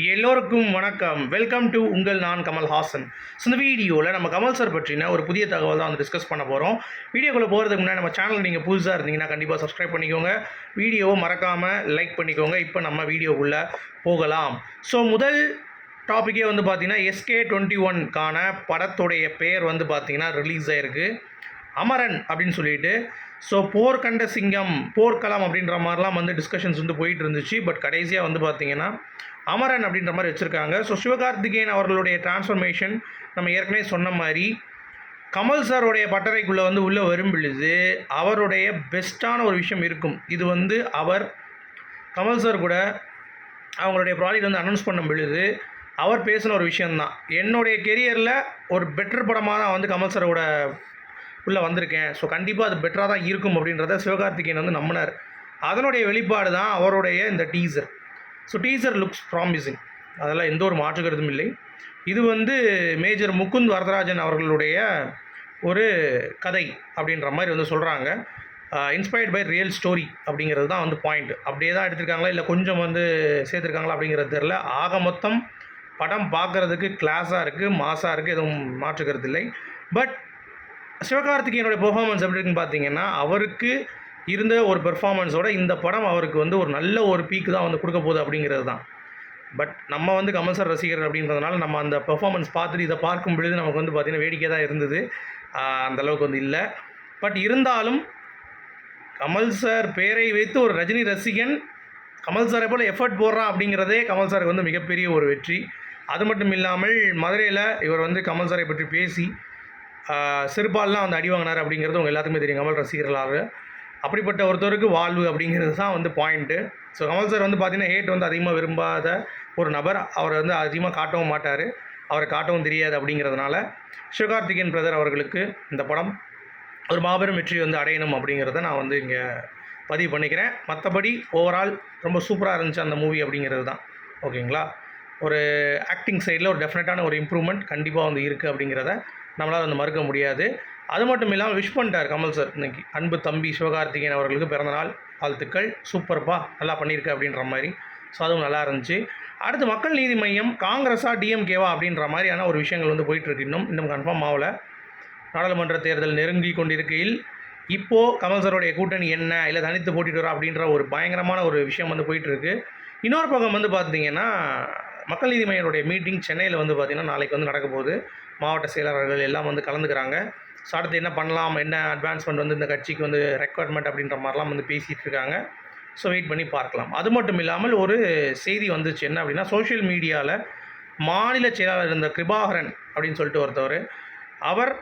எல்லோருக்கும் வணக்கம். Welcome to உங்கள் நான் கமல் ஹாசன் ஸோ இந்த வீடியோவில் நம்ம கமல் சார் பற்றின ஒரு புதிய தகவல் தான் வந்து டிஸ்கஸ் பண்ண போகிறோம் வீடியோக்குள்ளே போகிறதுக்கு முன்னாடி நம்ம சேனல் நீங்கள் புதுசாக இருந்தீங்கன்னா கண்டிப்பாக சப்ஸ்கிரைப் பண்ணிக்கோங்க. வீடியோவை மறக்காமல் லைக் பண்ணிக்கோங்க. இப்போ நம்ம வீடியோக்குள்ளே போகலாம். ஸோ முதல் டாப்பிக்கே வந்து பார்த்திங்கன்னா எஸ்கே டுவெண்ட்டி ஒன்கான படத்துடைய பெயர் வந்து பார்த்திங்கன்னா ரிலீஸ் ஆயிருக்கு. அமரன் அப்படின்னு சொல்லிட்டு ஸோ போர் கண்ட சிங்கம் போர்க்களம் அப்படின்ற மாதிரிலாம் வந்து டிஸ்கஷன்ஸ் வந்து போயிட்டு இருந்துச்சு பட் கடைசியாக வந்து பார்த்தீங்கன்னா அமரன் அப்படின்ற மாதிரி வச்சுருக்காங்க. ஸோ சிவகார்த்திகேயன் அவர்களுடைய டிரான்ஸ்ஃபர்மேஷன் நம்ம ஏற்கனவே சொன்ன மாதிரி கமல் சாருடைய பட்டறைக்குள்ளே வந்து உள்ளே வரும் பொழுது அவருடைய பெஸ்ட்டான ஒரு விஷயம் இருக்கும். இது வந்து அவர் கமல் சார் கூட அவங்களுடைய ப்ராஜெக்ட் வந்து அனௌன்ஸ் பண்ணும் பொழுது அவர் பேசின ஒரு விஷயந்தான் என்னுடைய கெரியரில் ஒரு பெட்டர் படமாக தான் வந்து கமல் சாரோட உள்ளே வந்திருக்கேன். ஸோ கண்டிப்பாக அது பெட்டராக தான் இருக்கும் அப்படின்றத சிவகார்த்திகேயன் வந்து நம்பினார். அதனுடைய வெளிப்பாடு தான் அவருடைய இந்த teaser so teaser looks promising அதெல்லாம் எந்த ஒரு மாற்று இல்லை. இது வந்து மேஜர் முகுந்த் வரதராஜன் அவர்களுடைய ஒரு கதை அப்படின்ற மாதிரி வந்து சொல்கிறாங்க இன்ஸ்பயர்ட் பை ரியல் ஸ்டோரி அப்படிங்கிறது தான் வந்து பாயிண்ட் அப்படியே தான் எடுத்திருக்காங்களா? இல்லை கொஞ்சம் வந்து சேர்த்துருக்காங்களா அப்படிங்கிறது தெரில ஆக மொத்தம் படம் பார்க்குறதுக்கு கிளாஸாக இருக்குது மாஸாக இருக்குது எதுவும் மாற்றுக்கிறது இல்லை. பட் சிவகார்த்திகேயனுடைய பெர்ஃபார்மன்ஸ் எப்படி இருக்குன்னு பார்த்தீங்கன்னா அவருக்கு இருந்த ஒரு பெர்ஃபார்மன்ஸோட இந்த படம் அவருக்கு வந்து ஒரு நல்ல ஒரு பீக்கு தான் வந்து கொடுக்க போகுது அப்படிங்கிறது தான். பட் நம்ம வந்து கமல் சார் ரசிகர் அப்படின்றதுனால நம்ம அந்த பெர்ஃபார்மன்ஸ் பார்த்துட்டு இதை பார்க்கும் பொழுது நமக்கு வந்து பார்த்திங்கன்னா வேடிக்கை தான் இருந்தது. அந்தளவுக்கு அந்த அளவுக்கு வந்து இல்லை. பட் இருந்தாலும் கமல் சார் பேரை வைத்து ஒரு ரஜினி ரசிகன் கமல் சாரை போல் எஃபர்ட் போடுறான் அப்படிங்கிறதே கமல் சாருக்கு வந்து மிகப்பெரிய ஒரு வெற்றி. அது மட்டும் இல்லாமல் மதுரையில் இவர் வந்து கமல் சாரை பற்றி பேசி ஆஹ் வந்து அடி வாங்கினார் அப்படிங்கிறது உங்கள் எல்லாத்துக்குமே தெரியும். கமல் ரசிகர்களாக அப்படிப்பட்ட ஒருத்தருக்கு வாழ்வு அப்படிங்கிறது தான் வந்து பாயிண்ட்டு ஸோ கமல் சார் வந்து பார்த்தீங்கன்னா ஹேட் வந்து அதிகமாக விரும்பாத ஒரு நபர். அவரை வந்து அதிகமாக காட்டவும் மாட்டார். அவரை காட்டவும் தெரியாது அப்படிங்கிறதுனால சிவகார்த்திகேயன் பிரதர் அவர்களுக்கு இந்த படம் ஒரு மாபெரும் வெற்றி வந்து அடையணும் அப்படிங்கிறத நான் வந்து இங்கே பதிவு பண்ணிக்கிறேன். மற்றபடி ஓவரால் ரொம்ப சூப்பராக இருந்துச்சு அந்த மூவி அப்படிங்கிறது தான். ஓகேங்களா ஒரு ஆக்டிங் சைடில் ஒரு டெஃபினட்டான ஒரு இம்ப்ரூவ்மெண்ட் கண்டிப்பாக வந்து இருக்குது அப்படிங்கிறத நம்மளால் வந்து மறுக்க முடியாது. அது மட்டும் இல்லாமல் விஷ் பண்ணிட்டார் கமல் சார் இன்னைக்கு. அன்பு தம்பி சிவகார்த்திகேயன் அவர்களுக்கு பிறந்தநாள் வாழ்த்துக்கள். சூப்பர்ப்பா நல்லா பண்ணியிருக்க அப்படின்ற மாதிரி. ஸோ அதுவும் நல்லா இருந்துச்சு. அடுத்து மக்கள் நீதி மையம் காங்கிரஸா டிஎம்கேவா அப்படின்ற மாதிரியான ஒரு விஷயங்கள் வந்து போயிட்டுருக்கு இன்னும். இன்னும் கன்ஃபார்ம் ஆகலை. நாடாளுமன்ற தேர்தல் நெருங்கி கொண்டிருக்கையில் இப்போது கமல் சாரோடைய கூட்டணி என்ன? இல்லை தனித்து போட்டிட்டு அப்படின்ற ஒரு பயங்கரமான ஒரு விஷயம் வந்து போயிட்டுருக்கு. இன்னொரு பக்கம் வந்து பார்த்தீங்கன்னா மக்கள் நீதி மையனுடைய மீட்டிங் சென்னையில் வந்து பார்த்திங்கன்னா நாளைக்கு வந்து நடக்க போகுது. மாவட்ட செயலாளர்கள் எல்லாம் வந்து கலந்துக்கிறாங்க. ஸோ அடுத்து என்ன பண்ணலாம்? என்ன அட்வான்ஸ்மெண்ட் வந்து இந்த கட்சிக்கு வந்து ரெக்குவயர்மெண்ட் அப்படின்ற மாதிரிலாம் வந்து பேசிகிட்டு இருக்காங்க. ஸோ வெயிட் பண்ணி பார்க்கலாம். அது மட்டும் இல்லாமல் ஒரு செய்தி வந்துச்சு. என்ன அப்படின்னா சோஷியல் மீடியாவில் மாநில செயலாளர் இருந்த கிருபாகரன் அப்படின்னு சொல்லிட்டு ஒருத்தவர் அவர்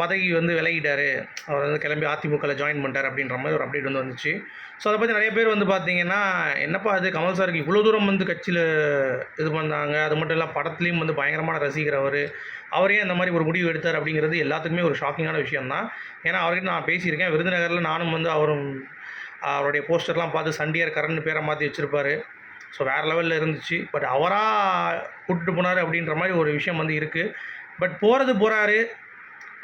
பதவி வந்து விலகிட்டார். அவர் வந்து கிளம்பி அதிமுகவில் ஜாயின் பண்ணிட்டார் அப்படின்ற மாதிரி ஒரு அப்டேட் வந்து வந்துச்சு. ஸோ அதை பற்றி நிறைய பேர் வந்து பார்த்தீங்கன்னா என்னப்பா அது கமல் சாருக்கு இவ்வளோ தூரம் வந்து கட்சியில் இது பண்ணாங்க. அது மட்டும் இல்லை படத்துலேயும் வந்து பயங்கரமான ரசிகர் அவர். அவரே அந்த மாதிரி ஒரு முடிவு எடுத்தார் அப்படிங்கிறது எல்லாத்துக்குமே ஒரு ஷாக்கிங்கான விஷயம்தான். ஏன்னா அவர்கிட்ட நான் பேசியிருக்கேன். விருதுநகரில் நானும் வந்து அவரும் அவருடைய போஸ்டர்லாம் பார்த்து சண்டியர் கரண்ட் பேரை மாற்றி வச்சுருப்பாரு. ஸோ வேறு லெவலில் இருந்துச்சு. பட் அவராக கூப்பிட்டு போனார் அப்படின்ற மாதிரி ஒரு விஷயம் வந்து இருக்குது பட் போகிறது போகிறாரு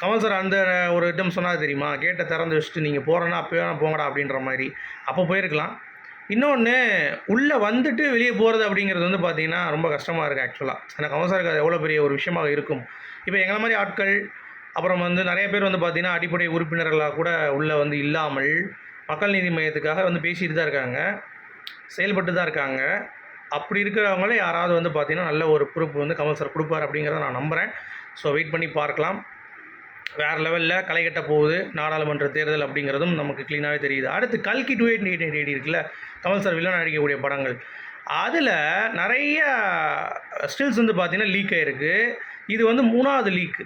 கமல் சார் அந்த ஒரு இடம் சொன்னார் தெரியுமா? கேட்டை திறந்து வச்சுட்டு நீங்கள் போகிறேன்னா அப்போயே போங்கடா அப்படின்ற மாதிரி. அப்போ போயிருக்கலாம். இன்னொன்று உள்ளே வந்துட்டு வெளியே போகிறது அப்படிங்கிறது வந்து பார்த்திங்கன்னா ரொம்ப கஷ்டமாக இருக்குது ஆக்சுவலாக ஏன்னா கமல் சாருக்கு அது எவ்வளோ பெரிய ஒரு விஷயமாக இருக்கும். இப்போ எங்களை மாதிரி ஆட்கள் அப்புறம் வந்து நிறைய பேர் வந்து பார்த்திங்கன்னா அடிப்படை உறுப்பினர்களாக கூட உள்ளே வந்து இல்லாமல் மக்கள் நீதி மையத்துக்காக வந்து பேசிகிட்டு தான் இருக்காங்க. செயல்பட்டு தான் இருக்காங்க. அப்படி இருக்கிறவங்களே யாராவது வந்து பார்த்திங்கன்னா நல்ல ஒரு பொறுப்பு வந்து கமல் சார் கொடுப்பார் அப்படிங்கிறத நான் நம்புகிறேன் ஸோ வெயிட் பண்ணி பார்க்கலாம். வேறு லெவலில் களை கட்ட போகுது. நாடாளுமன்ற தேர்தல் அப்படிங்கிறதும் நமக்கு க்ளீனாகவே தெரியுது. அடுத்து கல்கி டூ எயிட் எயிட் எயிட் இருக்குல்ல கமல் சார் வில்லன் நடிக்கக்கூடிய படங்கள். அதில் நிறைய ஸ்டில்ஸ் வந்து பார்த்திங்கன்னா லீக் ஆகிருக்கு இது வந்து மூணாவது லீக்கு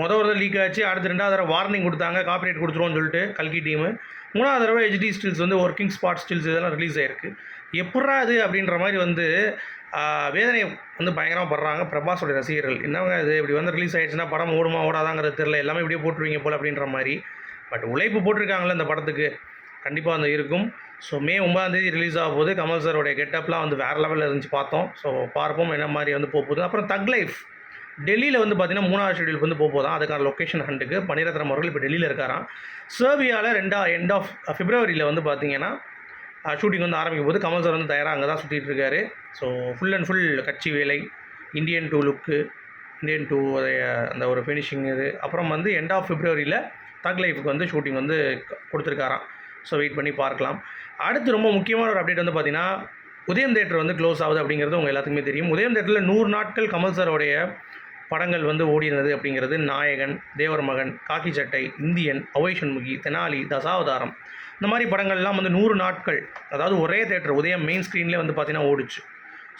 மொதல் ஒரு தடவை லீக் ஆச்சு அடுத்து ரெண்டாவது தடவை வார்னிங் கொடுத்தாங்க காப்பிரைட் கொடுத்துருவோம்னு சொல்லிட்டு கல்கி டீமு மூணாவது தடவை ஹெச்டி ஸ்டில்ஸ் வந்து ஒர்க்கிங் ஸ்பாட் ஸ்டில்ஸ் இதெல்லாம் ரிலீஸ் ஆகிருக்கு எப்பட்றா இது அப்படின்ற மாதிரி வந்து வேதனை வந்து பயங்கரமாக படுறாங்க பிரபாஸோட ரசிகர்கள். என்னங்க இது? இப்படி வந்து ரிலீஸ் ஆகிடுச்சுன்னா படம் ஓடுமா ஓடாதாங்கிறது தெரில எல்லாமே இப்படியே போட்டுருவீங்க போல் அப்படின்ற மாதிரி. பட் உழைப்பு போட்டிருக்காங்களே இந்த படத்துக்கு. கண்டிப்பாக வந்து இருக்கும். ஸோ மே ஒன்பதாம் தேதி ரிலீஸ் ஆக போது கமல் சாரோடைய கெட்டப்லாம் வந்து வேறு லெவலில் இருந்துச்சு பார்த்தோம். ஸோ பார்ப்போம் என்ன மாதிரி வந்து போக போகுது. அப்புறம் தக் லைஃப் டெல்லியில் வந்து பார்த்தீங்கன்னா மூணாவது ஷெடியூல் வந்து போக போதான் அதுக்கான லொக்கேஷன் ஹண்ட்டுக்கு மணிரத்னம் அவர்கள் இப்போ டெல்லியில் இருக்காராம். சர்பியாவில் ரெண்டா எண்ட் ஆஃப் ஃபிப்ரவரியில் வந்து பார்த்திங்கன்னா ஷூட்டிங் வந்து ஆரம்பிக்கும் போது கமல் சார் வந்து தயாராக அங்கே தான் சுற்றிட்டு இருக்காரு. ஸோ ஃபுல் அண்ட் ஃபுல் கட்சி வேலை Indian two look Indian two அந்த ஒரு ஃபினிஷிங் இது. அப்புறம் வந்து எண்ட் ஆஃப் ஃபிப்ரவரியில் தக் லைஃபுக்கு வந்து ஷூட்டிங் வந்து க- கொடுத்துருக்காராம். ஸோ வெயிட் பண்ணி பார்க்கலாம். அடுத்து ரொம்ப முக்கியமான ஒரு அப்டேட் வந்து பார்த்தீங்கன்னா உதயம் தேட்டர் வந்து க்ளோஸ் ஆகுது அப்படிங்கிறது உங்கள் எல்லாத்துக்குமே தெரியும். உதயம் தேட்டரில் நூறு நாட்கள் கமல் சாரோடைய படங்கள் வந்து ஓடினது அப்படிங்கிறது நாயகன் தேவர் மகன் காக்கி சட்டை இந்தியன் அவை சண்முகி தெனாலி தசாவதாரம். இந்த மாதிரி படங்கள்லாம் வந்து நூறு நாட்கள் அதாவது ஒரே தேட்டர் உதயம் மெயின் ஸ்க்ரீன்லேயே வந்து பார்த்தீங்கன்னா ஓடிச்சு.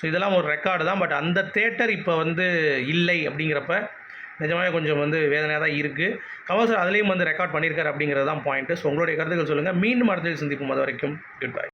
ஸோ இதெல்லாம் ஒரு ரெக்கார்டு தான் பட் அந்த தேட்டர் இப்போ வந்து இல்லை அப்படிங்கிறப்ப நிஜமாவே கொஞ்சம் வந்து வேதனையாக தான் இருக்குது கமல் சார் அதுலேயும் வந்து ரெக்கார்ட் பண்ணியிருக்காரு அப்படிங்கிறது தான் பாயிண்ட்டு ஸோ உங்களுடைய கருத்துக்கள் சொல்லுங்கள் மீண்டும் அடுத்தது சந்திப்போம். அது வரைக்கும் குட் பை